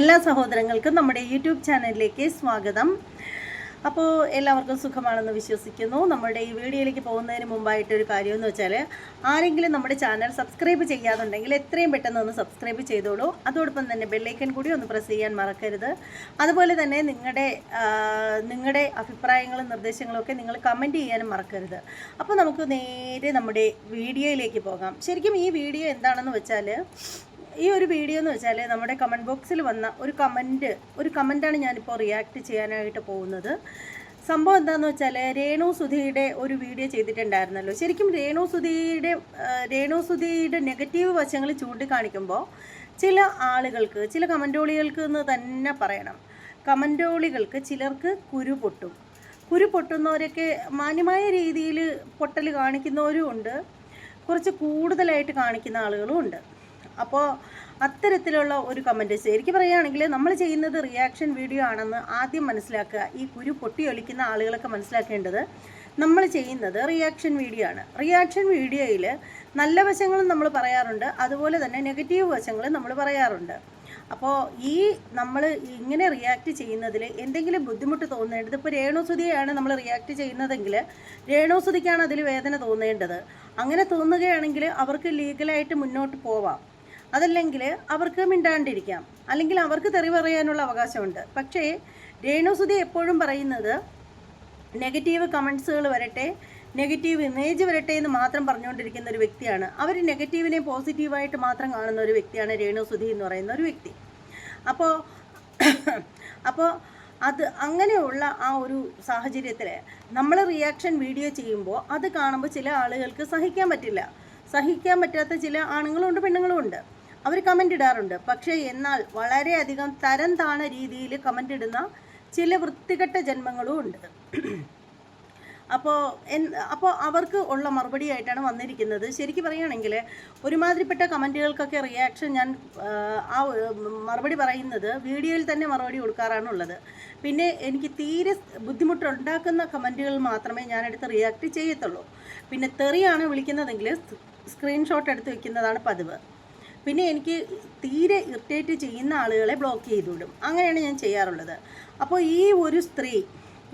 എല്ലാ സഹോദരങ്ങൾക്കും നമ്മുടെ യൂട്യൂബ് ചാനലിലേക്ക് സ്വാഗതം. അപ്പോൾ എല്ലാവർക്കും സുഖമാണെന്ന് വിശ്വസിക്കുന്നു. നമ്മുടെ ഈ വീഡിയോയിലേക്ക് പോകുന്നതിന് മുമ്പായിട്ട് ഒരു കാര്യം എന്ന് വെച്ചാൽ ആരെങ്കിലും നമ്മുടെ ചാനൽ സബ്സ്ക്രൈബ് ചെയ്യാതുണ്ടെങ്കിൽ എത്രയും പെട്ടെന്ന് ഒന്ന് സബ്സ്ക്രൈബ് ചെയ്തോളൂ. അതോടൊപ്പം തന്നെ ബെല്ലൈക്കൻ കൂടി ഒന്ന് പ്രസ് ചെയ്യാൻ മറക്കരുത്. അതുപോലെ തന്നെ നിങ്ങളുടെ നിങ്ങളുടെ അഭിപ്രായങ്ങളും നിർദ്ദേശങ്ങളും ഒക്കെ നിങ്ങൾ കമന്റ് ചെയ്യാനും മറക്കരുത്. അപ്പോൾ നമുക്ക് നേരെ നമ്മുടെ വീഡിയോയിലേക്ക് പോകാം. ശരിക്കും ഈ വീഡിയോ എന്താണെന്ന് വെച്ചാൽ ഈ ഒരു വീഡിയോ എന്ന് വെച്ചാൽ നമ്മുടെ കമന്റ് ബോക്സിൽ വന്ന ഒരു കമന്റ് ഒരു കമന്റാണ് ഞാനിപ്പോൾ റിയാക്ട് ചെയ്യാനായിട്ട് പോകുന്നത്. സംഭവം എന്താണെന്ന് വെച്ചാൽ രേണു സുധിയുടെ ഒരു വീഡിയോ ചെയ്തിട്ടുണ്ടായിരുന്നല്ലോ. ശരിക്കും രേണു സുധിയുടെ രേണു സുധിയുടെ നെഗറ്റീവ് വശങ്ങൾ ചൂണ്ടിക്കാണിക്കുമ്പോൾ ചില ആളുകൾക്ക് ചില കമന്റോളികൾക്ക് എന്ന് തന്നെ പറയണം. കമന്റോളികൾക്ക് ചിലർക്ക് കുരു പൊട്ടും. കുരു പൊട്ടുന്നവരൊക്കെ മാന്യമായ രീതിയിൽ പൊട്ടൽ കാണിക്കുന്നവരും ഉണ്ട്. കുറച്ച് കൂടുതലായിട്ട് കാണിക്കുന്ന ആളുകളും ഉണ്ട്. അപ്പോൾ അത്തരത്തിലുള്ള ഒരു കമന്റ് ശരിക്കും പറയുകയാണെങ്കിൽ നമ്മൾ ചെയ്യുന്നത് റിയാക്ഷൻ വീഡിയോ ആണെന്ന് ആദ്യം മനസ്സിലാക്കുക. ഈ കുരു പൊട്ടിയൊലിക്കുന്ന ആളുകളൊക്കെ മനസ്സിലാക്കേണ്ടത് നമ്മൾ ചെയ്യുന്നത് റിയാക്ഷൻ വീഡിയോ ആണ്. റിയാക്ഷൻ വീഡിയോയിൽ നല്ല വശങ്ങളും നമ്മൾ പറയാറുണ്ട്. അതുപോലെ തന്നെ നെഗറ്റീവ് വശങ്ങളും നമ്മൾ പറയാറുണ്ട്. അപ്പോൾ ഈ നമ്മൾ ഇങ്ങനെ റിയാക്ട് ചെയ്യുന്നതിൽ എന്തെങ്കിലും ബുദ്ധിമുട്ട് തോന്നേണ്ടത് ഇപ്പോൾ രേണുസുതിയാണ് നമ്മൾ റിയാക്ട് ചെയ്യുന്നതെങ്കിൽ രേണുസുതിക്കാണ് അതിൽ വേദന തോന്നേണ്ടത്. അങ്ങനെ തോന്നുകയാണെങ്കിൽ അവർക്ക് ലീഗലായിട്ട് മുന്നോട്ട് പോവാം. അതല്ലെങ്കിൽ അവർക്ക് മിണ്ടാണ്ടിരിക്കാം. അല്ലെങ്കിൽ അവർക്ക് തെറി പറയാനുള്ള അവകാശമുണ്ട്. പക്ഷേ രേണുസുതി എപ്പോഴും പറയുന്നത് നെഗറ്റീവ് കമൻസുകൾ വരട്ടെ നെഗറ്റീവ് ഇമേജ് വരട്ടെ എന്ന് മാത്രം പറഞ്ഞുകൊണ്ടിരിക്കുന്ന ഒരു വ്യക്തിയാണ്. അവർ നെഗറ്റീവിനെ പോസിറ്റീവായിട്ട് മാത്രം കാണുന്ന ഒരു വ്യക്തിയാണ് രേണുസുധി എന്ന് പറയുന്ന ഒരു വ്യക്തി. അപ്പോൾ അപ്പോൾ അത് അങ്ങനെയുള്ള ആ ഒരു സാഹചര്യത്തിൽ നമ്മൾ റിയാക്ഷൻ വീഡിയോ ചെയ്യുമ്പോൾ അത് കാണുമ്പോൾ ചില ആളുകൾക്ക് സഹിക്കാൻ പറ്റില്ല. സഹിക്കാൻ പറ്റാത്ത ചില ആണുങ്ങളുണ്ട് പെണ്ണുങ്ങളുമുണ്ട്. അവർ കമന്റ് ഇടാറുണ്ട്. പക്ഷേ എന്നാൽ വളരെയധികം തരം താണ രീതിയിൽ കമന്റ് ഇടുന്ന ചില വൃത്തികെട്ട ജന്മങ്ങളും ഉണ്ട്. അപ്പോൾ എൻ അപ്പോൾ അവർക്ക് ഉള്ള മറുപടി ആയിട്ടാണ് വന്നിരിക്കുന്നത്. ശരിക്കും പറയുകയാണെങ്കിൽ ഒരുമാതിരിപ്പെട്ട കമന്റുകൾക്കൊക്കെ റിയാക്ഷൻ ഞാൻ ആ, മറുപടി പറയുന്നത് വീഡിയോയിൽ തന്നെ മറുപടി കൊടുക്കാറാണുള്ളത്. പിന്നെ എനിക്ക് തീരെ ബുദ്ധിമുട്ടുണ്ടാക്കുന്ന കമന്റുകൾ മാത്രമേ ഞാനെടുത്ത് റിയാക്ട് ചെയ്യത്തുള്ളൂ. പിന്നെ തെറിയാണ് വിളിക്കുന്നതെങ്കിൽ സ്ക്രീൻഷോട്ട് എടുത്ത് വെക്കുന്നതാണ് പതിവ്. പിന്നെ എനിക്ക് തീരെ ഇറിറ്റേറ്റ് ചെയ്യുന്ന ആളുകളെ ബ്ലോക്ക് ചെയ്തുവിടും. അങ്ങനെയാണ് ഞാൻ ചെയ്യാറുള്ളത്. അപ്പോൾ ഈ ഒരു സ്ത്രീ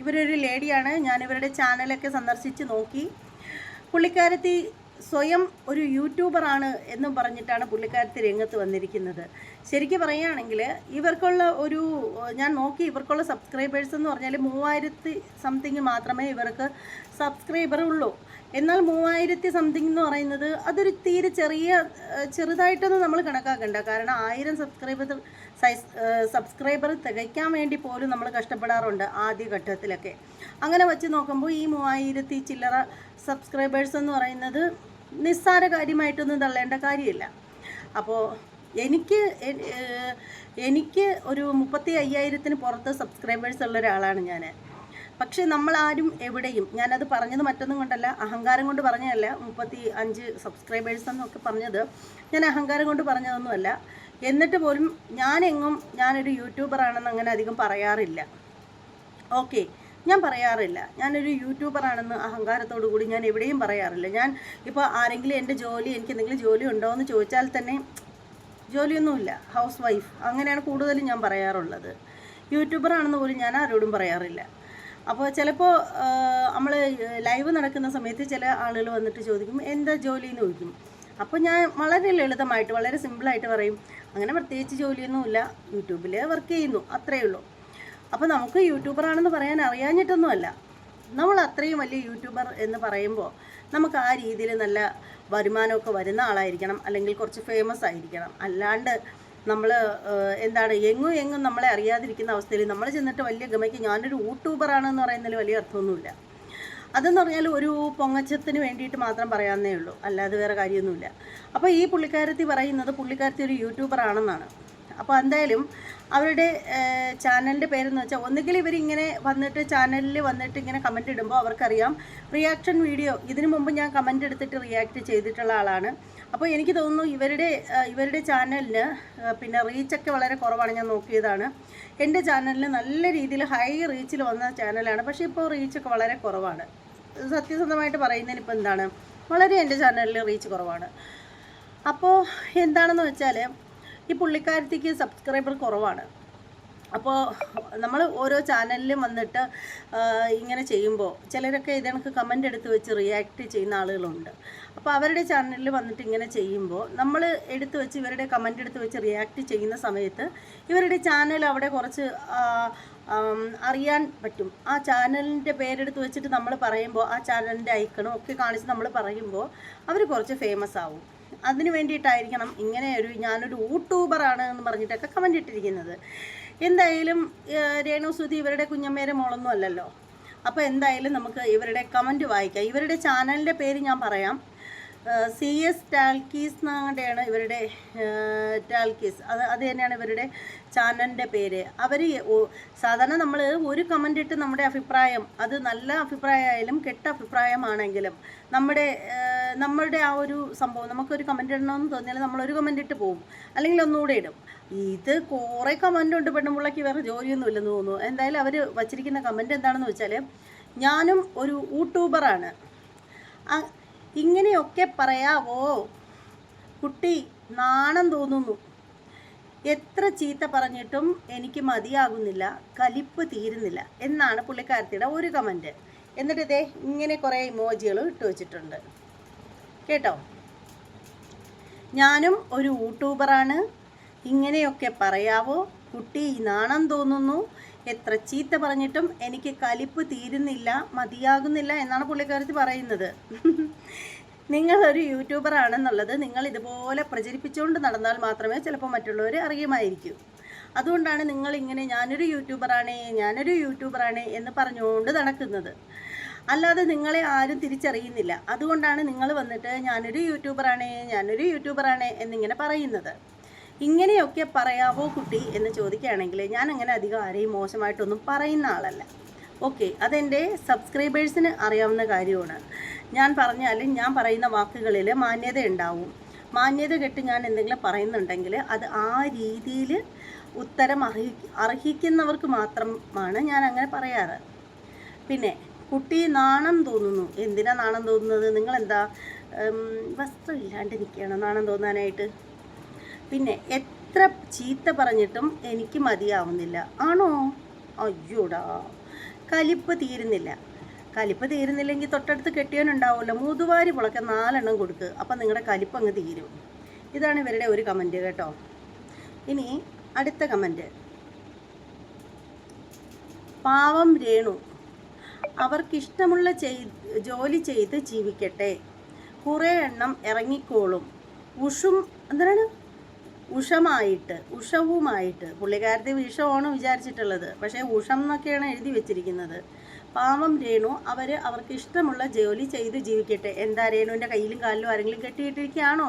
ഇവരൊരു ലേഡിയാണ്. ഞാൻ ഇവരുടെ ചാനലൊക്കെ സന്ദർശിച്ച് നോക്കി. പുള്ളിക്കാരത്തി സ്വയം ഒരു യൂട്യൂബറാണ് എന്നും പറഞ്ഞിട്ടാണ് പുള്ളിക്കാരത്തി രംഗത്ത് വന്നിരിക്കുന്നത്. ശരിക്കും പറയുകയാണെങ്കിൽ ഇവർക്കുള്ള ഒരു ഞാൻ നോക്കി ഇവർക്കുള്ള സബ്സ്ക്രൈബേഴ്സ് എന്ന് പറഞ്ഞാൽ മൂവായിരത്തി സംതിങ് മാത്രമേ ഇവർക്ക് സബ്സ്ക്രൈബർ ഉള്ളൂ. എന്നാൽ മൂവായിരത്തി സംതിങ് എന്ന് പറയുന്നത് അതൊരു തീരെ ചെറിയ ചെറുതായിട്ടൊന്നും നമ്മൾ കണക്കാക്കണ്ട. കാരണം ആയിരം സബ്സ്ക്രൈബർ സൈസ് സബ്സ്ക്രൈബർ തികയ്ക്കാൻ വേണ്ടി പോലും നമ്മൾ കഷ്ടപ്പെടാറുണ്ട് ആദ്യ ഘട്ടത്തിലൊക്കെ അങ്ങനെ വെച്ച് നോക്കുമ്പോൾ ഈ മൂവായിരത്തി ചില്ലറ സബ്സ്ക്രൈബേഴ്സ് എന്ന് പറയുന്നത് നിസ്സാര കാര്യമായിട്ടൊന്നും തള്ളേണ്ട കാര്യമില്ല. അപ്പോൾ എനിക്ക് എനിക്ക് ഒരു മുപ്പത്തി അയ്യായിരത്തിന് പുറത്ത് സബ്സ്ക്രൈബേഴ്സ് ഉള്ള ഒരാളാണ് ഞാൻ. പക്ഷേ നമ്മളാരും എവിടെയും ഞാനത് പറഞ്ഞത് മറ്റൊന്നും കൊണ്ടല്ല അഹങ്കാരം കൊണ്ട് പറഞ്ഞതല്ല മുപ്പത്തി അഞ്ച് സബ്സ്ക്രൈബേഴ്സ് എന്നൊക്കെ പറഞ്ഞത്. ഞാൻ അഹങ്കാരം കൊണ്ട് പറഞ്ഞതൊന്നുമല്ല. എന്നിട്ട് പോലും ഞാനെങ്ങും ഞാനൊരു യൂട്യൂബറാണെന്ന് അങ്ങനെ അധികം പറയാറില്ല. ഓക്കെ ഞാൻ പറയാറില്ല. ഞാനൊരു യൂട്യൂബറാണെന്ന് അഹങ്കാരത്തോടു കൂടി ഞാൻ എവിടെയും പറയാറില്ല. ഞാൻ ഇപ്പോൾ ആരെങ്കിലും എന്റെ ജോലി എനിക്ക് എന്തെങ്കിലും ജോലി ഉണ്ടോ എന്ന് ചോദിച്ചാൽ തന്നെ ജോലിയൊന്നുമില്ല. ഹൗസ് വൈഫ് അങ്ങനെയാണ് കൂടുതലും ഞാൻ പറയാറുള്ളത്. യൂട്യൂബറാണെന്ന് പോലും ഞാൻ ആരോടും പറയാറില്ല. അപ്പോൾ ചിലപ്പോൾ നമ്മൾ ലൈവ് നടക്കുന്ന സമയത്ത് ചില ആളുകൾ വന്നിട്ട് ചോദിക്കും എന്താ ജോലി എന്ന് ചോദിക്കും. അപ്പോൾ ഞാൻ വളരെ ലളിതമായിട്ട് വളരെ സിമ്പിളായിട്ട് പറയും അങ്ങനെ പ്രത്യേകിച്ച് ജോലിയൊന്നുമില്ല. യൂട്യൂബിൽ വർക്ക് ചെയ്യുന്നു. അത്രയേ ഉള്ളൂ. അപ്പോൾ നമുക്ക് യൂട്യൂബറാണെന്ന് പറയാൻ അറിയാഞ്ഞിട്ടൊന്നുമല്ല. നമ്മൾ അത്രയും വലിയ യൂട്യൂബർ എന്ന് പറയുമ്പോൾ നമുക്ക് ആ രീതിയിൽ നല്ല വരുമാനമൊക്കെ വരുന്ന ആളായിരിക്കണം അല്ലെങ്കിൽ കുറച്ച് ഫേമസ് ആയിരിക്കണം. അല്ലാണ്ട് നമ്മൾ എന്താണ് എങ്ങും എങ്ങും നമ്മളെ അറിയാതിരിക്കുന്ന അവസ്ഥയിൽ നമ്മൾ ചെന്നിട്ട് വലിയ ഗമയ്ക്ക് ഞാനൊരു യൂട്യൂബറാണെന്ന് പറയുന്നതിൽ വലിയ അർത്ഥമൊന്നുമില്ല. അതെന്ന് പറഞ്ഞാൽ ഒരു പൊങ്ങച്ചത്തിന് വേണ്ടിയിട്ട് മാത്രം പറയാവുന്നേ ഉള്ളൂ. അല്ലാതെ വേറെ കാര്യമൊന്നുമില്ല. അപ്പോൾ ഈ പുള്ളിക്കാരത്തി പറയുന്നത് പുള്ളിക്കാരത്തി ഒരു യൂട്യൂബർ ആണെന്നാണ് അപ്പോൾ എന്തായാലും അവരുടെ ചാനലിന്റെ പേരെന്ന് വെച്ചാൽ ഒന്നുകിൽ ഇവരിങ്ങനെ വന്നിട്ട് ചാനലിൽ വന്നിട്ട് ഇങ്ങനെ കമന്റ് ഇടുമ്പോൾ അവർക്കറിയാം. റിയാക്ഷൻ വീഡിയോ ഇതിനു മുമ്പ് ഞാൻ കമന്റ് എടുത്തിട്ട് റിയാക്ട് ചെയ്തിട്ടുള്ള ആളാണ്. അപ്പോൾ എനിക്ക് തോന്നുന്നു ഇവരുടെ ഇവരുടെ ചാനലിന് പിന്നെ റീച്ചൊക്കെ വളരെ കുറവാണ്. ഞാൻ നോക്കിയതാണ്. എന്റെ ചാനലിന് നല്ല രീതിയിൽ ഹൈ റീച്ചിൽ വന്ന ചാനലാണ്. പക്ഷേ ഇപ്പോൾ റീച്ചൊക്കെ വളരെ കുറവാണ്. സത്യസന്ധമായിട്ട് പറയുന്നതിന് ഇപ്പോൾ എന്താണ്? വളരെ എന്റെ ചാനലിൽ റീച്ച് കുറവാണ്. അപ്പോൾ എന്താണെന്ന് വെച്ചാൽ ഈ പുള്ളിക്കാരത്തിക്ക് സബ്സ്ക്രൈബർ കുറവാണ്. അപ്പോൾ നമ്മൾ ഓരോ ചാനലിലും വന്നിട്ട് ഇങ്ങനെ ചെയ്യുമ്പോൾ ചിലരൊക്കെ ഇതിനൊക്കെ കമന്റ് എടുത്ത് വെച്ച് റിയാക്ട് ചെയ്യുന്ന ആളുകളുണ്ട്. അപ്പോൾ അവരുടെ ചാനലിൽ വന്നിട്ട് ഇങ്ങനെ ചെയ്യുമ്പോൾ നമ്മൾ എടുത്ത് വെച്ച് ഇവരുടെ കമന്റ് എടുത്ത് വെച്ച് റിയാക്ട് ചെയ്യുന്ന സമയത്ത് ഇവരുടെ ചാനൽ അവിടെ കുറച്ച് അറിയാൻ പറ്റും. ആ ചാനലിന്റെ പേരെടുത്ത് വെച്ചിട്ട് നമ്മൾ പറയുമ്പോൾ ആ ചാനലിന്റെ ഐക്കണും ഒക്കെ കാണിച്ച് നമ്മൾ പറയുമ്പോൾ അവർ കുറച്ച് ഫേമസ് ആവും. അതിന് വേണ്ടിയിട്ടായിരിക്കണം ഇങ്ങനെ ഒരു ഞാനൊരു യൂട്യൂബറാണ് എന്ന് പറഞ്ഞിട്ടൊക്കെ കമന്റ് ഇട്ടിരിക്കുന്നത്. എന്തായാലും രേണു സുധി ഇവരുടെ കുഞ്ഞമ്മേരെ മോളൊന്നും അല്ലല്ലോ. അപ്പോൾ എന്തായാലും നമുക്ക് ഇവരുടെ കമന്റ് വായിക്കാം. ഇവരുടെ ചാനലിന്റെ പേര് ഞാൻ പറയാം. സി എസ് ടാൽക്കീസ് എന്നാണ് ഇവരുടെ ടാൽക്കീസ് അത് അത് തന്നെയാണ് ഇവരുടെ ചാനലിന്റെ പേര്. അവർ സാധാരണ നമ്മൾ ഒരു കമന്റ് ഇട്ട് നമ്മുടെ അഭിപ്രായം അത് നല്ല അഭിപ്രായമായാലും കെട്ട അഭിപ്രായമാണെങ്കിലും നമ്മുടെ നമ്മളുടെ ആ ഒരു സംഭവം നമുക്കൊരു കമന്റ് ഇടണമെന്ന് തോന്നിയാൽ നമ്മളൊരു കമന്റ് ഇട്ട് പോകും അല്ലെങ്കിൽ ഒന്നുകൂടെ ഇടും. ഇത് കുറേ കമന്റ് ഉണ്ട് പെണ്ണുമ്പിള്ളക്ക് വേറെ ജോലിയൊന്നും ഇല്ലെന്ന് തോന്നുന്നു. എന്തായാലും അവർ വച്ചിരിക്കുന്ന കമന്റ് എന്താണെന്ന് വെച്ചാൽ ഞാനും ഒരു യൂട്യൂബറാണ്. ഇങ്ങനെയൊക്കെ പറയാവോ? കുട്ടി നാണം തോന്നുന്നു. എത്ര ചീത്ത പറഞ്ഞിട്ടും എനിക്ക് മതിയാകുന്നില്ല കലിപ്പ് തീരുന്നില്ല എന്നാണ് പുള്ളിക്കാരത്തിയുടെ ഒരു കമന്റ് എന്നിട്ട് ഇതേ ഇങ്ങനെ കുറേ ഇമോജികൾ ഇട്ട് വെച്ചിട്ടുണ്ട്. കേട്ടോ? ഞാനും ഒരു യൂട്യൂബറാണ്. ഇങ്ങനെയൊക്കെ പറയാവോ? കുട്ടി നാണം തോന്നുന്നു. എത്ര ചീത്ത പറഞ്ഞിട്ടും എനിക്ക് കലിപ്പ് തീരുന്നില്ല മതിയാകുന്നില്ല എന്നാണ് പുള്ളിക്കാരത്തി പറയുന്നത്. നിങ്ങളൊരു യൂട്യൂബർ ആണെന്നുള്ളത് നിങ്ങൾ ഇതുപോലെ പ്രചരിപ്പിച്ചുകൊണ്ട് നടന്നാൽ മാത്രമേ ചിലപ്പോൾ മറ്റുള്ളവർ അറിയുമായിരിക്കൂ. അതുകൊണ്ടാണ് നിങ്ങൾ ഇങ്ങനെ ഞാനൊരു യൂട്യൂബറാണേ ഞാനൊരു യൂട്യൂബറാണേ എന്ന് പറഞ്ഞുകൊണ്ട് നടക്കുന്നത്. അല്ലാതെ നിങ്ങളെ ആരും തിരിച്ചറിയുന്നില്ല. അതുകൊണ്ടാണ് നിങ്ങൾ വന്നിട്ട് ഞാനൊരു യൂട്യൂബറാണേ ഞാനൊരു യൂട്യൂബറാണേ എന്നിങ്ങനെ പറയുന്നത്. ഇങ്ങനെയൊക്കെ പറയാവോ കുട്ടി എന്ന് ചോദിക്കുകയാണെങ്കിൽ ഞാൻ അങ്ങനെ അധികം ആരെയും മോശമായിട്ടൊന്നും പറയുന്ന ആളല്ല. ഓക്കെ അതെന്റെ സബ്സ്ക്രൈബേഴ്സിന് അറിയാവുന്ന കാര്യമാണ്. ഞാൻ പറഞ്ഞാൽ ഞാൻ പറയുന്ന വാക്കുകളിൽ മാന്യത ഉണ്ടാവും. മാന്യത കെട്ട് ഞാൻ എന്തെങ്കിലും പറയുന്നുണ്ടെങ്കിൽ അത് ആ രീതിയിൽ ഉത്തരം അർഹി അർഹിക്കുന്നവർക്ക് മാത്രമാണ് ഞാൻ അങ്ങനെ പറയാറ്. പിന്നെ കുട്ടി നാണം തോന്നുന്നു. എന്തിനാ നാണം തോന്നുന്നത്? നിങ്ങൾ എന്താ വസ്ത്രം ഇല്ലാണ്ട് നിൽക്കുകയാണ് നാണം തോന്നാനായിട്ട്? പിന്നെ എത്ര ചീത്ത പറഞ്ഞിട്ടും എനിക്ക് മതിയാവുന്നില്ല. ആണോ? അയ്യോടാ. കലിപ്പ് തീരുന്നില്ല. കലിപ്പ് തീരുന്നില്ലെങ്കിൽ തൊട്ടടുത്ത് കെട്ടിയവനുണ്ടാവുമല്ലോ. മൂതുവാരി പുളക്ക നാലെണ്ണം കൊടുക്ക്. അപ്പം നിങ്ങളുടെ കലിപ്പ് അങ്ങ് തീരും. ഇതാണ് ഇവരുടെ ഒരു കമന്റ് കേട്ടോ. ഇനി അടുത്ത കമന്റ് പാവം രേണു. അവർക്കിഷ്ടമുള്ള ചെയ് ജോലി ചെയ്ത് ജീവിക്കട്ടെ. കുറേ എണ്ണം ഇറങ്ങിക്കോളും. ഉഷും എന്താണ്? ഉഷമായിട്ട് ഉഷവുമായിട്ട്. പുള്ളിക്കാരത്തെ വിഷമാണ് വിചാരിച്ചിട്ടുള്ളത്. പക്ഷേ ഉഷം എന്നൊക്കെയാണ് എഴുതി വെച്ചിരിക്കുന്നത്. പാവം രേണു അവർ അവർക്ക് ഇഷ്ടമുള്ള ജോലി ചെയ്ത് ജീവിക്കട്ടെ. എന്താ രേണുവിന്റെ കയ്യിലും കാലിലും ആരെങ്കിലും കെട്ടിയിട്ടിരിക്കുകയാണോ?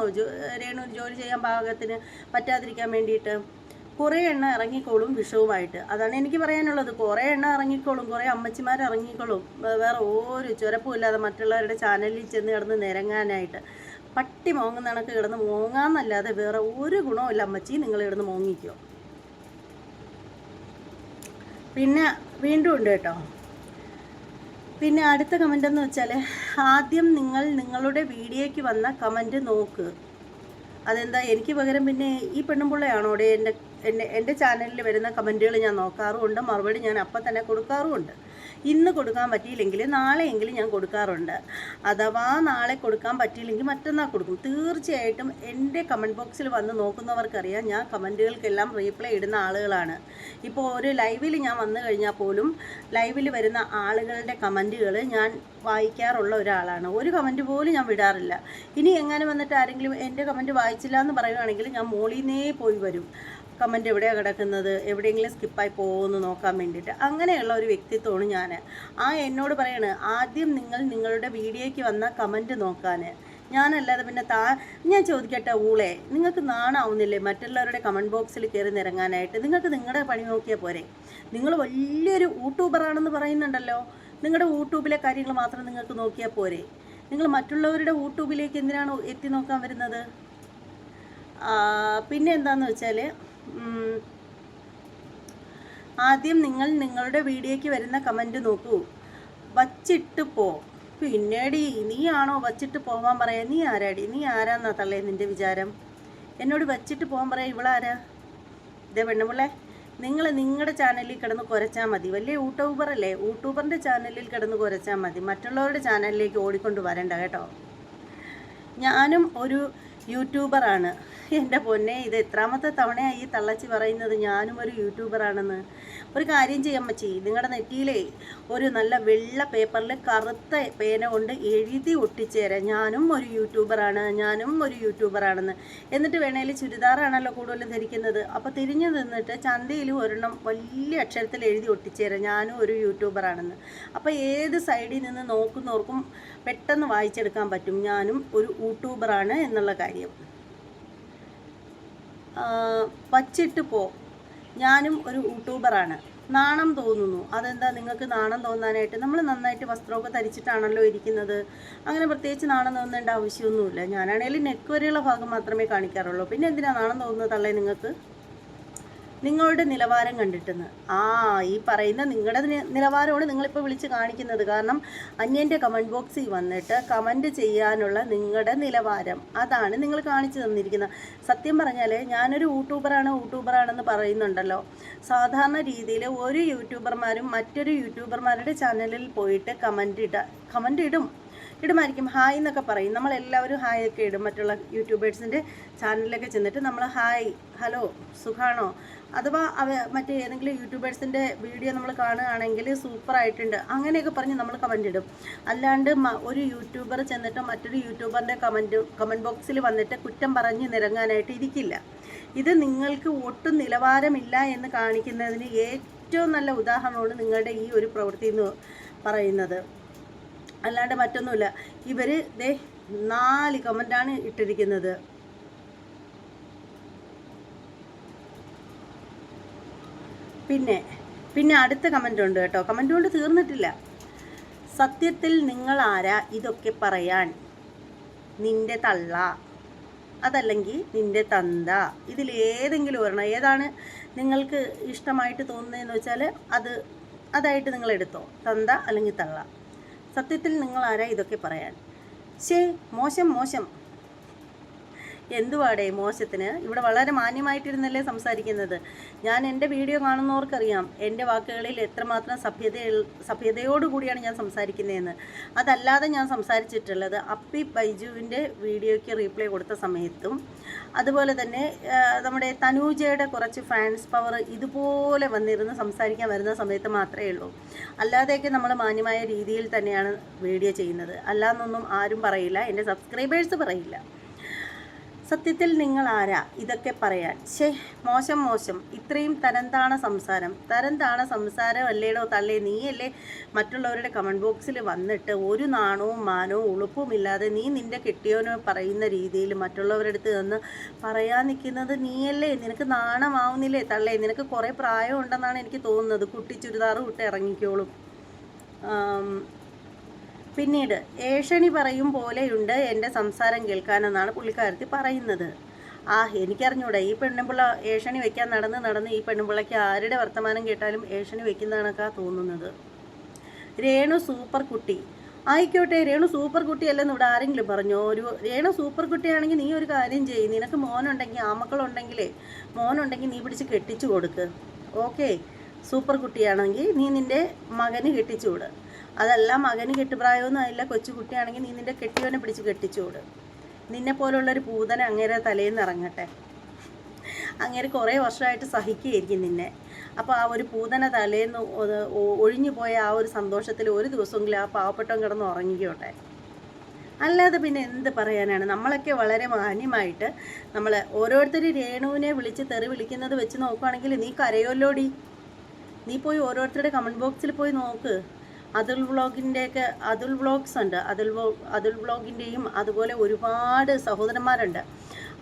രേണു ജോലി ചെയ്യാൻ പാകത്തിന് പറ്റാതിരിക്കാൻ വേണ്ടിയിട്ട്? കുറേ എണ്ണ ഇറങ്ങിക്കോളും വിഷവുമായിട്ട്. അതാണ് എനിക്ക് പറയാനുള്ളത്. കുറേ എണ്ണ ഇറങ്ങിക്കോളും. കുറേ അമ്മച്ചിമാർ ഇറങ്ങിക്കോളും. വേറെ ഒരു ചുരപ്പും ഇല്ലാതെ മറ്റുള്ളവരുടെ ചാനലിൽ ചെന്ന് കിടന്ന് നിരങ്ങാനായിട്ട് പട്ടി മോങ്ങുന്ന കണക്ക് കിടന്ന് മോങ്ങാന്നല്ലാതെ വേറെ ഒരു ഗുണവുമില്ല അമ്മച്ചി. നിങ്ങൾ കിടന്ന് മോങ്ങിക്കോ. പിന്നെ വീണ്ടും ഉണ്ട് കേട്ടോ. പിന്നെ അടുത്ത കമന്റ് എന്ന് വെച്ചാൽ ആദ്യം നിങ്ങൾ നിങ്ങളുടെ വീഡിയോയ്ക്ക് വന്ന കമന്റ് നോക്ക്. അതെന്താ? എനിക്ക് പകരം പിന്നെ ഈ പെണ്ണുമ്പിള്ളയാണോ അവിടെ എന്റെ എന്റെ എന്റെ ചാനലിൽ വരുന്ന കമന്റുകൾ ഞാൻ നോക്കാറുമുണ്ട്. മറുപടി ഞാൻ അപ്പം തന്നെ കൊടുക്കാറുമുണ്ട്. ഇന്ന് കൊടുക്കാൻ പറ്റിയില്ലെങ്കിൽ നാളെയെങ്കിലും ഞാൻ കൊടുക്കാറുണ്ട്. അഥവാ നാളെ കൊടുക്കാൻ പറ്റിയില്ലെങ്കിൽ മറ്റന്നാൾ കൊടുക്കും. തീർച്ചയായിട്ടും എന്റെ കമന്റ് ബോക്സിൽ വന്ന് നോക്കുന്നവർക്കറിയാം ഞാൻ കമന്റുകൾക്കെല്ലാം റീപ്ലൈ ഇടുന്ന ആളുകളാണ്. ഇപ്പോൾ ഒരു ലൈവിൽ ഞാൻ വന്നു കഴിഞ്ഞാൽ പോലും ലൈവിൽ വരുന്ന ആളുകളുടെ കമന്റുകൾ ഞാൻ വായിക്കാറുള്ള ഒരാളാണ്. ഒരു കമന്റ് പോലും ഞാൻ വിടാറില്ല. ഇനി എങ്ങനെ വന്നിട്ട് ആരെങ്കിലും എന്റെ കമന്റ് വായിച്ചില്ല എന്ന് പറയുകയാണെങ്കിൽ ഞാൻ മോളിൽ നിന്നേ പോയി വരും. കമന്റ് എവിടെയാണ് കിടക്കുന്നത്? എവിടെയെങ്കിലും സ്കിപ്പായി പോകുമെന്ന് നോക്കാൻ വേണ്ടിയിട്ട്. അങ്ങനെയുള്ള ഒരു വ്യക്തിത്വമാണ് ഞാൻ ആ എന്നോട് പറയാണ് ആദ്യം നിങ്ങൾ നിങ്ങളുടെ വീഡിയോയ്ക്ക് വന്ന കമന്റ് നോക്കാൻ ഞാനല്ലാതെ പിന്നെ താ ഞാൻ ചോദിക്കട്ടെ ഊളെ നിങ്ങൾക്ക് നാണാവുന്നില്ലേ മറ്റുള്ളവരുടെ കമന്റ് ബോക്സിൽ കയറി നിറങ്ങാനായിട്ട് നിങ്ങൾക്ക് നിങ്ങളുടെ പണി നോക്കിയാൽ പോരെ? നിങ്ങൾ വലിയൊരു യൂട്യൂബറാണെന്ന് പറയുന്നുണ്ടല്ലോ. നിങ്ങളുടെ യൂട്യൂബിലെ കാര്യങ്ങൾ മാത്രം നിങ്ങൾക്ക് നോക്കിയാൽ പോരെ? നിങ്ങൾ മറ്റുള്ളവരുടെ യൂട്യൂബിലേക്ക് എന്തിനാണ് എത്തി നോക്കാൻ വരുന്നത്? പിന്നെ എന്താണെന്ന് വെച്ചാൽ ആദ്യം നിങ്ങൾ നിങ്ങളുടെ വീഡിയോയ്ക്ക് വരുന്ന കമന്റ് നോക്കൂ. വച്ചിട്ട് പോ. പിന്നീട് നീയാണോ വച്ചിട്ട് പോകാൻ പറയാ? നീ ആരാടി? നീ ആരാന്നാ തള്ളേ നിന്റെ വിചാരം? എന്നോട് വച്ചിട്ട് പോകാൻ പറയാം ഇവളാരാ? ഇതേ പെണ്ണുപിള്ളേ നിങ്ങൾ നിങ്ങളുടെ ചാനലിൽ കിടന്ന് കുരച്ചാൽ മതി. വലിയ യൂട്യൂബർ അല്ലേ? യൂട്യൂബറിന്റെ ചാനലിൽ കിടന്ന് കുരച്ചാൽ മതി. മറ്റുള്ളവരുടെ ചാനലിലേക്ക് ഓടിക്കൊണ്ട് വരണ്ട കേട്ടോ. ഞാനും ഒരു യൂട്യൂബറാണ്. എന്റെ പൊന്നെ ഇത് എത്രാമത്തെ തവണയാണ് ഈ തള്ളച്ചി പറയുന്നത്? ഞാനും ഒരു യൂട്യൂബറാണെന്ന് ഒരു കാര്യം ചെയ്യാൻ മച്ചി നിങ്ങളുടെ നെറ്റിയിലെ ഒരു നല്ല വെള്ള പേപ്പറിൽ കറുത്ത പേന കൊണ്ട് എഴുതി ഒട്ടിച്ചേരാം. ഞാനും ഒരു യൂട്യൂബറാണ് ഞാനും ഒരു യൂട്യൂബറാണെന്ന് എന്നിട്ട് വേണേൽ ചുരിദാറാണല്ലോ കൂടുതലും ധരിക്കുന്നത്. അപ്പോൾ തിരിഞ്ഞു നിന്നിട്ട് ചന്തയിലും ഒരെണ്ണം വലിയ അക്ഷരത്തിൽ എഴുതി ഒട്ടിച്ചേരാം. ഞാനും ഒരു യൂട്യൂബറാണെന്ന് അപ്പോൾ ഏത് സൈഡിൽ നിന്ന് നോക്കുന്നവർക്കും പെട്ടെന്ന് വായിച്ചെടുക്കാൻ പറ്റും. ഞാനും ഒരു യൂട്യൂബറാണ് എന്നുള്ള കാര്യം. വച്ചിട്ട് പോ. ഞാനും ഒരു യൂട്യൂബറാണ്. നാണം തോന്നുന്നു. അതെന്താ നിങ്ങൾക്ക് നാണം തോന്നാനായിട്ട്? നമ്മൾ നന്നായിട്ട് വസ്ത്രമൊക്കെ ധരിച്ചിട്ടാണല്ലോ ഇരിക്കുന്നത്. അങ്ങനെ പ്രത്യേകിച്ച് നാണം തോന്നേണ്ട ആവശ്യമൊന്നുമില്ല. ഞാനാണെങ്കിൽ നെക്ക് വരെയുള്ള ഭാഗം മാത്രമേ കാണിക്കാറുള്ളൂ. പിന്നെ എന്തിനാണ് നാണം തോന്നുന്നത് തള്ളേ നിങ്ങൾക്ക്? നിങ്ങളുടെ നിലവാരം കണ്ടിട്ടെന്ന്. ആ ഈ പറയുന്ന നിങ്ങളുടെ നിലവാരമാണ് നിങ്ങളിപ്പോൾ വിളിച്ച് കാണിക്കുന്നത് കാരണം അന്യന്റെ കമന്റ് ബോക്സിൽ വന്നിട്ട് കമന്റ് ചെയ്യാനുള്ള നിങ്ങളുടെ നിലവാരം അതാണ് നിങ്ങൾ കാണിച്ചു തന്നിരിക്കുന്നത്. സത്യം പറഞ്ഞാൽ ഞാനൊരു യൂട്യൂബറാണ് യൂട്യൂബറാണെന്ന് പറയുന്നുണ്ടല്ലോ. സാധാരണ രീതിയിൽ ഒരു യൂട്യൂബർമാരും മറ്റൊരു യൂട്യൂബർമാരുടെ ചാനലിൽ പോയിട്ട് കമന്റ് ഇട കമന്റ് ഇടും. ഇടുമായിരിക്കും. ഹായ് എന്നൊക്കെ പറയും. നമ്മളെല്ലാവരും ഹായ് ഒക്കെ ഇടും. മറ്റുള്ള യൂട്യൂബേഴ്സിന്റെ ചാനലിലൊക്കെ ചെന്നിട്ട് നമ്മൾ ഹായ് ഹലോ സുഖാണോ? അഥവാ അവ മറ്റേ ഏതെങ്കിലും യൂട്യൂബേഴ്സിന്റെ വീഡിയോ നമ്മൾ കാണുകയാണെങ്കിൽ സൂപ്പറായിട്ടുണ്ട്. അങ്ങനെയൊക്കെ പറഞ്ഞ് നമ്മൾ കമന്റ് ഇടും. അല്ലാണ്ട് ഒരു യൂട്യൂബർ ചെന്നിട്ട് മറ്റൊരു യൂട്യൂബറിന്റെ കമന്റ് കമന്റ് ബോക്സിൽ വന്നിട്ട് കുറ്റം പറഞ്ഞ് നിരങ്ങാനായിട്ട് ഇരിക്കില്ല. ഇത് നിങ്ങൾക്ക് ഒട്ടും നിലവാരമില്ല എന്ന് കാണിക്കുന്നതിന് ഏറ്റവും നല്ല ഉദാഹരണമാണ് നിങ്ങളുടെ ഈ ഒരു പ്രവൃത്തി എന്ന് പറയുന്നത്. അല്ലാണ്ട് മറ്റൊന്നുമില്ല. ഇവർ ദേ നാല് കമന്റാണ് ഇട്ടിരിക്കുന്നത്. പിന്നെ പിന്നെ അടുത്ത കമന്റ് ഉണ്ട് കേട്ടോ. കമന്റ് കൊണ്ട് തീർന്നിട്ടില്ല. സത്യത്തിൽ നിങ്ങൾ ആരാ? ഇതൊക്കെ പറയാൻ. നിന്റെ തള്ള. അതല്ലെങ്കിൽ നിന്റെ തന്ത. ഇതിൽ ഏതെങ്കിലും ഒരെണ്ണം. ഏതാണ് നിങ്ങൾക്ക് ഇഷ്ടമായിട്ട് തോന്നുന്നതെന്ന് വെച്ചാൽ അത് അതായിട്ട് നിങ്ങൾ എടുത്തോ. തന്ത അല്ലെങ്കിൽ തള്ള. സത്യത്തിൽ നിങ്ങൾ ആരാ ഇതൊക്കെ പറയാൻ? ശേ മോശം മോശം. എന്തുവാടേ മോശത്തിന്? ഇവിടെ വളരെ മാന്യമായിട്ടിരുന്നല്ലേ സംസാരിക്കുന്നത്. ഞാൻ എന്റെ വീഡിയോ കാണുന്നവർക്കറിയാം എന്റെ വാക്കുകളിൽ എത്രമാത്രം സഭ്യത സഭ്യതയോടുകൂടിയാണ് ഞാൻ സംസാരിക്കുന്നതെന്ന്. അതല്ലാതെ ഞാൻ സംസാരിച്ചിട്ടുള്ളത് അപ്പി ബൈജുവിന്റെ വീഡിയോയ്ക്ക് റീപ്ലൈ കൊടുത്ത സമയത്തും അതുപോലെ തന്നെ നമ്മുടെ തനൂജയുടെ കുറച്ച് ഫാൻസ് പവർ ഇതുപോലെ വന്നിരുന്ന് സംസാരിക്കാൻ വരുന്ന സമയത്ത് മാത്രമേ ഉള്ളൂ. അല്ലാതെയൊക്കെ നമ്മൾ മാന്യമായ രീതിയിൽ തന്നെയാണ് വീഡിയോ ചെയ്യുന്നത്. അല്ലാന്നൊന്നും ആരും പറയില്ല എന്റെ സബ്സ്ക്രൈബേഴ്സ് പറയില്ല. സത്യത്തിൽ നിങ്ങൾ ആരാ? ഇതൊക്കെ പറയാൻ. ശേ മോശം മോശം. ഇത്രയും തരംതാണ സംസാരം. തരംതാണ സംസാരം അല്ലേടോ തള്ളേ? നീയല്ലേ മറ്റുള്ളവരുടെ കമന്റ് ബോക്സിൽ വന്നിട്ട് ഒരു നാണവും മാനവും ഉളുപ്പും ഇല്ലാതെ നീ നിന്റെ കെട്ടിയോനോ പറയുന്ന രീതിയിൽ മറ്റുള്ളവരുടെ അടുത്ത് നിന്ന് പറയാൻ നിൽക്കുന്നത് നീയല്ലേ? നിനക്ക് നാണമാവുന്നില്ലേ തള്ളേ? നിനക്ക് കുറേ പ്രായമുണ്ടെന്നാണ് എനിക്ക് തോന്നുന്നത്. കുട്ടി ചുരിദാറ് വിട്ട് ഇറങ്ങിക്കോളും. പിന്നീട് ഏഷണി പറയും പോലെയുണ്ട് എന്റെ സംസാരം കേൾക്കാനെന്നാണ് പുള്ളിക്കാരത്തി പറയുന്നത്. ആ എനിക്കറിഞ്ഞൂടെ ഈ പെണ്ണുമ്പിള്ള ഏഷണി വെക്കാൻ നടന്ന് നടന്ന് ഈ പെണ്ണുമ്പിള്ളയ്ക്ക് ആരുടെ വർത്തമാനം കേട്ടാലും ഏഷണി വെക്കുന്നതാണൊക്കെ തോന്നുന്നത്. രേണു സൂപ്പർ കുട്ടി ആയിക്കോട്ടെ രേണു സൂപ്പർ കുട്ടിയല്ലെന്ന് ഇവിടെ ആരെങ്കിലും പറഞ്ഞു? ഒരു രേണു സൂപ്പർ കുട്ടിയാണെങ്കിൽ നീ ഒരു കാര്യം ചെയ്യ്. നിനക്ക് മോനുണ്ടെങ്കിൽ ആമക്കളുണ്ടെങ്കിലേ മോനുണ്ടെങ്കിൽ നീ പിടിച്ച് കെട്ടിച്ചു കൊടുക്ക്. ഓക്കെ സൂപ്പർ കുട്ടിയാണെങ്കിൽ നീ നിന്റെ മകന് കെട്ടിച്ചു വിട്. അതല്ല മകന് കെട്ടുപ്രായമൊന്നും അതില്ല കൊച്ചു കുട്ടിയാണെങ്കിൽ നീ നിന്റെ കെട്ടിയവനെ പിടിച്ച് കെട്ടിച്ചോട് നിന്നെ പോലുള്ളൊരു പൂതന അങ്ങേരെ തലയിൽ നിന്ന് ഇറങ്ങട്ടെ. അങ്ങേരെ കുറേ വർഷമായിട്ട് സഹിക്കുകയായിരിക്കും നിന്നെ. അപ്പോൾ ആ ഒരു പൂതന തലേന്ന് ഒഴിഞ്ഞു പോയ ആ ഒരു സന്തോഷത്തിൽ ഒരു ദിവസമെങ്കിലും ആ പാവപ്പെട്ടവൻ കിടന്ന് ഉറങ്ങിക്കോട്ടെ. അല്ലാതെ പിന്നെ എന്ത് പറയാനാണ്? നമ്മളൊക്കെ വളരെ മാന്യമായിട്ട് നമ്മൾ ഓരോരുത്തർ രേണുവിനെ വിളിച്ച് തെറി വിളിക്കുന്നത് വെച്ച് നോക്കുകയാണെങ്കിൽ നീ കരയോല്ലോടി നീ പോയി ഓരോരുത്തരുടെ കമന്റ് ബോക്സിൽ പോയി നോക്ക്. അതുൽ വ്ളോഗിന്റെയൊക്കെ അതുൽ വ്ളോഗ്സ് ഉണ്ട്. അതുൽ അതുൽ വ്ളോഗിന്റെയും അതുപോലെ ഒരുപാട് സഹോദരന്മാരുണ്ട്.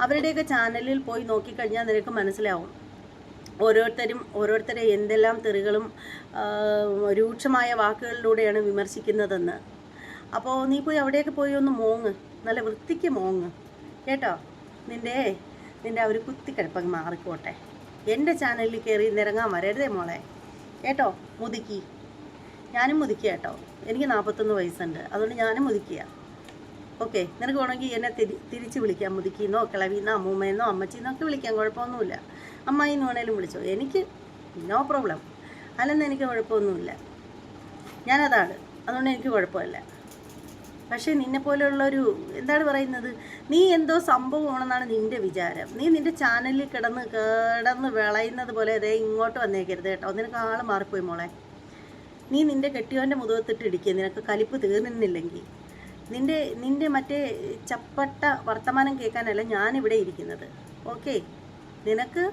അവരുടെയൊക്കെ ചാനലിൽ പോയി നോക്കിക്കഴിഞ്ഞാൽ നിനക്ക് മനസ്സിലാവും. ഓരോരുത്തരും ഓരോരുത്തരെ എന്തെല്ലാം തെറികളും രൂക്ഷമായ വാക്കുകളിലൂടെയാണ് വിമർശിക്കുന്നതെന്ന്. അപ്പോൾ നീ പോയി അവിടെയൊക്കെ പോയി ഒന്ന് മോങ്ങ്. നല്ല വൃത്തിക്ക് മോങ്ങ്. കേട്ടോ? നിന്റെ നിന്റെ ആ ഒരു കുത്തിക്കിഴപ്പങ്ങ് മാറിക്കോട്ടെ. എന്റെ ചാനലിൽ കയറി നിരങ്ങാൻ വരരുതേ മോളെ. കേട്ടോ? മുതുക്കി. ഞാനും മുതുക്കിയ കേട്ടോ. എനിക്ക് നാൽപ്പത്തൊന്ന് വയസ്സുണ്ട്. അതുകൊണ്ട് ഞാനും മുതുക്കിയ. ഓക്കെ നിനക്ക് വേണമെങ്കിൽ എന്നെ തിരി തിരിച്ച് വിളിക്കാം. മുതുക്കിന്നോ കിളവിന്നോ അമ്മൂമ്മയെന്നോ അമ്മച്ചിന്നോ ഒക്കെ വിളിക്കാം. കുഴപ്പമൊന്നുമില്ല. അമ്മായി എന്ന് വേണേലും വിളിച്ചോ. എനിക്ക് നോ പ്രോബ്ലം. അല്ലെന്ന് എനിക്ക് കുഴപ്പമൊന്നുമില്ല. ഞാനതാണ്. അതുകൊണ്ട് എനിക്ക് കുഴപ്പമില്ല. പക്ഷേ നിന്നെ പോലെയുള്ളൊരു എന്താണ് പറയുന്നത്? നീ എന്തോ സംഭവമാണെന്നാണ് നിന്റെ വിചാരം. നീ നിന്റെ ചാനലിൽ കിടന്ന് കിടന്ന് വിളയുന്നത് പോലെ അതേ ഇങ്ങോട്ട് വന്നേക്കരുത് കേട്ടോ. നിനക്ക് ആൾ മാറിപ്പോയി മോളെ. നീ നിന്റെ കെട്ടിയോന്റെ മുതുകത്തിട്ട് ഇടിക്കുക നിനക്ക് കലിപ്പ് തീർന്നില്ലെങ്കിൽ നിന്റെ നിന്റെ മറ്റേ ചപ്പട്ട വർത്തമാനം കേൾക്കാനല്ല ഞാനിവിടെ ഇരിക്കുന്നത്. ഓക്കെ? നിനക്ക്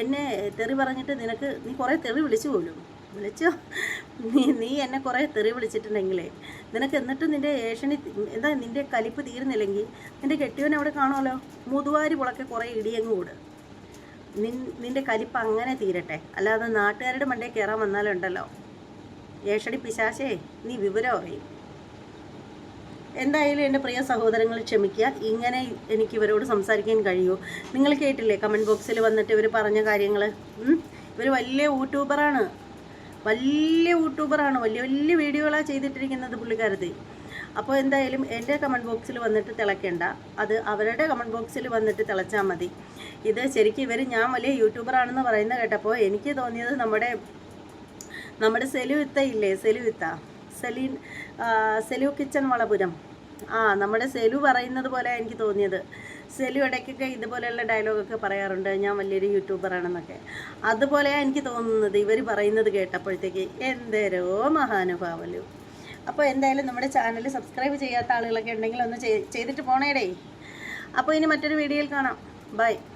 എന്നെ തെറി പറഞ്ഞിട്ട് നിനക്ക് നീ കുറേ തെറി വിളിച്ചു പോലും. വിളിച്ചോ? നീ നീ എന്നെ കുറേ തെറി വിളിച്ചിട്ടുണ്ടെങ്കിലേ. നിനക്ക് എന്നിട്ട് നിന്റെ ഏഷണി എന്താ നിന്റെ കലിപ്പ് തീരുന്നില്ലെങ്കിൽ നിന്റെ കെട്ടിയവൻ അവിടെ കാണുമല്ലോ മുതുവാരി പുളക്കെ കുറേ ഇടിയങ്ങ് കൂട്. നിൻ നിന്റെ കലിപ്പ് അങ്ങനെ തീരട്ടെ. അല്ലാതെ നാട്ടുകാരുടെ മണ്ടേ കയറാൻ വന്നാലുണ്ടല്ലോ. ഏഷണി പിശാശേ നീ വിവരം അറിയും എന്തായാലും എന്റെ പ്രിയ സഹോദരങ്ങൾ ക്ഷമിക്കുക. ഇങ്ങനെ എനിക്ക് ഇവരോട് സംസാരിക്കാൻ കഴിയുമോ? നിങ്ങൾ കേട്ടില്ലേ കമന്റ് ബോക്സിൽ വന്നിട്ട് ഇവർ പറഞ്ഞ കാര്യങ്ങൾ ഇവർ വലിയ യൂട്യൂബറാണ് വലിയ യൂട്യൂബറാണ് വലിയ വലിയ വീഡിയോകളാണ് ചെയ്തിട്ടിരിക്കുന്നത് പുള്ളിക്കാരത്തി. അപ്പോൾ എന്തായാലും എന്റെ കമന്റ് ബോക്സിൽ വന്നിട്ട് തിളയ്ക്കേണ്ട. അത് അവരുടെ കമന്റ് ബോക്സിൽ വന്നിട്ട് തിളച്ചാൽ മതി. ഇത് ശരിക്കും ഇവർ ഞാൻ വലിയ യൂട്യൂബറാണെന്ന് പറയുന്നത് കേട്ടപ്പോൾ എനിക്ക് തോന്നിയത് നമ്മുടെ നമ്മുടെ സെലുവിത്ത ഇല്ലേ? സെലുവിത്ത. Celine Selu kitchen Valapuram. ആ നമ്മുടെ സെലു പറയുന്നത് പോലെ എനിക്ക് തോന്നിയത്. സെലു ഇടയ്ക്കൊക്കെ ഇതുപോലെയുള്ള ഡയലോഗൊക്കെ പറയാറുണ്ട്. ഞാൻ വലിയൊരു യൂട്യൂബറാണെന്നൊക്കെ. അതുപോലെയാണ് എനിക്ക് തോന്നുന്നത് ഇവർ പറയുന്നത് കേട്ടപ്പോഴത്തേക്ക്. എന്തേരോ മഹാനുഭാവലു. അപ്പോൾ എന്തായാലും നമ്മുടെ ചാനൽ സബ്സ്ക്രൈബ് ചെയ്യാത്ത ആളുകളൊക്കെ ഉണ്ടെങ്കിൽ ഒന്ന് ചെയ്- ചെയ്തിട്ട് പോണേടേ. അപ്പോൾ ഇനി മറ്റൊരു വീഡിയോയിൽ കാണാം. ബൈ.